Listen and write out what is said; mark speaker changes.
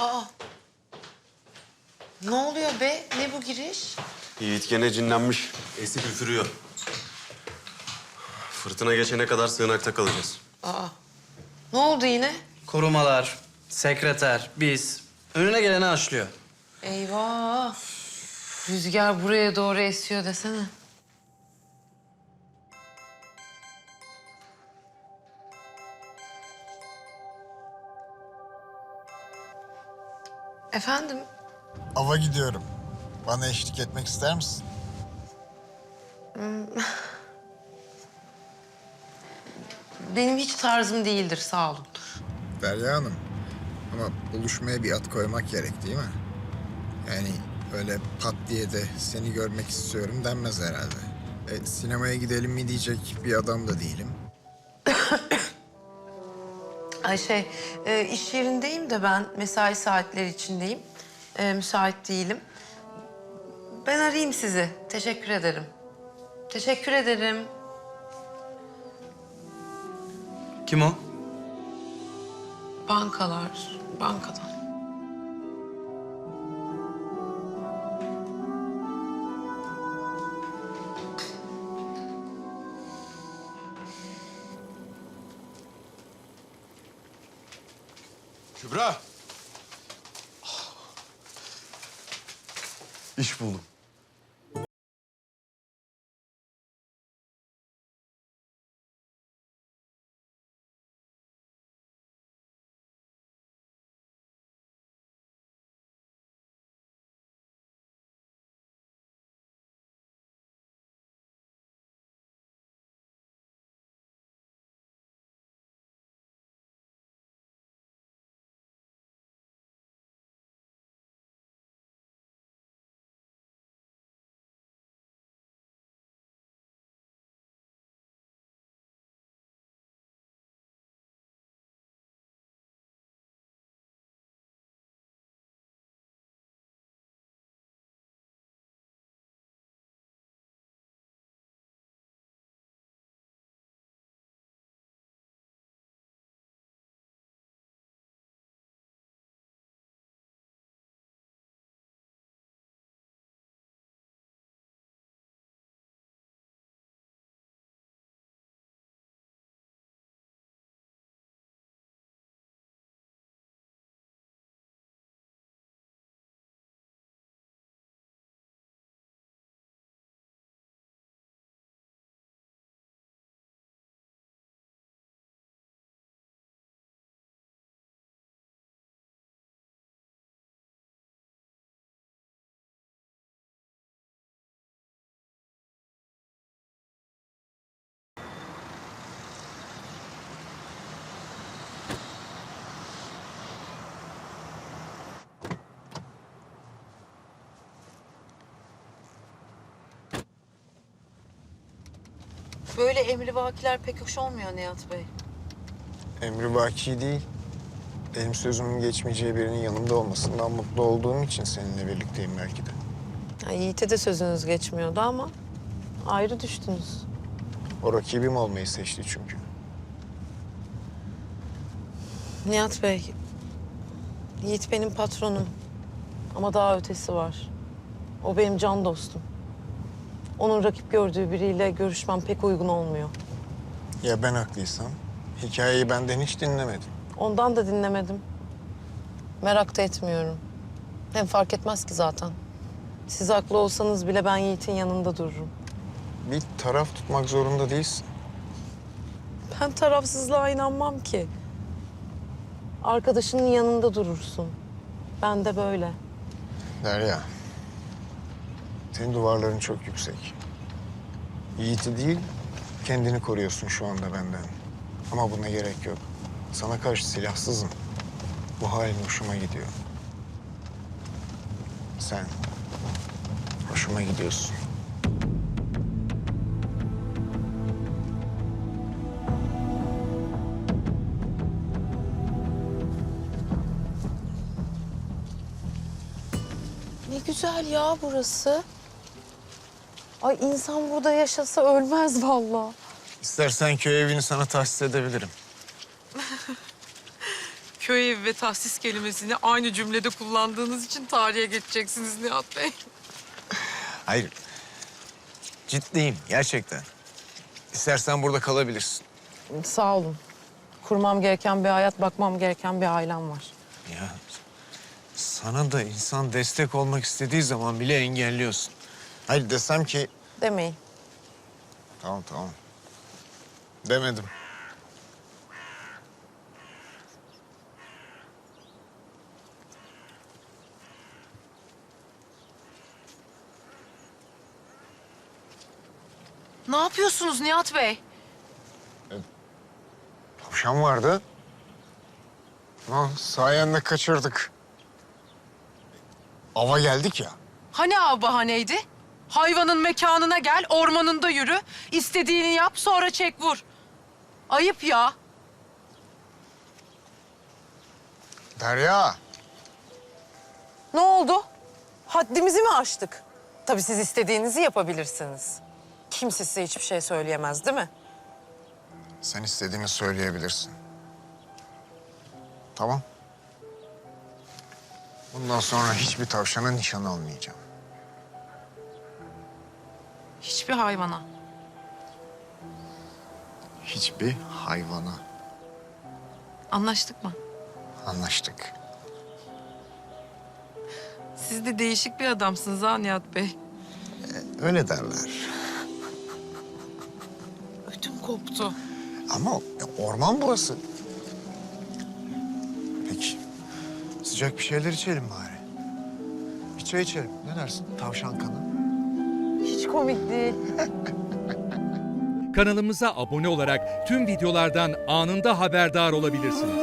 Speaker 1: Aa. Ne oluyor be? Ne bu giriş?
Speaker 2: Yiğit gene cinlenmiş. Esip üfürüyor. Fırtına geçene kadar sığınakta kalacağız.
Speaker 1: Aa. Ne oldu yine?
Speaker 3: Korumalar, sekreter, biz. Önüne geleni aşlıyor.
Speaker 1: Eyvah. Rüzgar buraya doğru esiyor desene. Efendim?
Speaker 4: Ava gidiyorum. Bana eşlik etmek ister misin?
Speaker 1: Benim hiç tarzım değildir sağ olun.
Speaker 4: Derya Hanım. Ama buluşmaya bir at koymak gerek değil mi? Yani öyle pat diye de seni görmek istiyorum denmez herhalde. E, sinemaya gidelim mi diyecek bir adam da değilim.
Speaker 1: Ay şey, e, iş yerindeyim de ben mesai saatleri içindeyim. E, müsait değilim. Ben arayayım sizi. Teşekkür ederim. Teşekkür ederim.
Speaker 3: Kim o?
Speaker 1: Bankalar, bankadan.
Speaker 2: Kübra! İş buldum.
Speaker 1: Böyle emrivakiler pek hoş olmuyor Nihat Bey.
Speaker 4: Emri vaki değil. Benim sözümün geçmeyeceği birinin yanımda olmasından mutlu olduğum için seninle birlikteyim belki de.
Speaker 1: Ya Yiğit'e de sözünüz geçmiyordu ama ayrı düştünüz.
Speaker 4: O rakibim olmayı seçti çünkü.
Speaker 1: Nihat Bey, Yiğit benim patronum. Ama daha ötesi var. O benim can dostum. Onun rakip gördüğü biriyle görüşmem pek uygun olmuyor.
Speaker 4: Ya ben haklıysam? Hikayeyi benden hiç dinlemedin.
Speaker 1: Ondan da dinlemedim. Merak da etmiyorum. Hem fark etmez ki zaten. Siz haklı olsanız bile ben Yiğit'in yanında dururum.
Speaker 4: Bir taraf tutmak zorunda değilsin.
Speaker 1: Ben tarafsızlığa inanmam ki. Arkadaşının yanında durursun. Ben de böyle.
Speaker 4: Derya. Senin duvarların çok yüksek. Yiğit'i değil, kendini koruyorsun şu anda benden. Ama buna gerek yok. Sana karşı silahsızım. Bu halin hoşuma gidiyor. Sen hoşuma gidiyorsun.
Speaker 1: Ne güzel ya burası. Ay insan burada yaşasa ölmez vallahi.
Speaker 4: İstersen köy evini sana tahsis edebilirim.
Speaker 5: köy evi ve tahsis kelimesini aynı cümlede kullandığınız için tarihe geçeceksiniz Nihat Bey.
Speaker 4: Hayır. Ciddiyim gerçekten. İstersen burada kalabilirsin.
Speaker 1: Sağ olun. Kurmam gereken bir hayat, bakmam gereken bir ailem var.
Speaker 4: Ya sana da insan destek olmak istediği zaman bile engelliyorsun. Hayır desem ki...
Speaker 1: Demeyin.
Speaker 4: Tamam tamam. Demedim.
Speaker 5: Ne yapıyorsunuz Nihat Bey?
Speaker 4: Tavşan vardı. Ha, sayende kaçırdık. Ava geldik ya.
Speaker 5: Hani av bahaneydi? Hayvanın mekanına gel, ormanında yürü. istediğini yap, sonra çek vur. Ayıp ya.
Speaker 4: Derya.
Speaker 1: Ne oldu? Haddimizi mi aştık? Tabii siz istediğinizi yapabilirsiniz. Kimse size hiçbir şey söyleyemez değil mi?
Speaker 4: Sen istediğini söyleyebilirsin. Tamam. Bundan sonra hiçbir tavşana nişan almayacağım.
Speaker 5: Hiçbir hayvana.
Speaker 4: Hiçbir hayvana.
Speaker 5: Anlaştık mı?
Speaker 4: Anlaştık.
Speaker 5: Siz de değişik bir adamsınız ha Nihat Bey.
Speaker 4: Öyle derler.
Speaker 5: Ödüm koptu.
Speaker 4: Ama orman burası. Peki. Sıcak bir şeyler içelim bari. Bir çay içelim. Ne dersin? Tavşan kanı.
Speaker 1: Komik değil.
Speaker 6: Kanalımıza abone olarak tüm videolardan anında haberdar olabilirsiniz.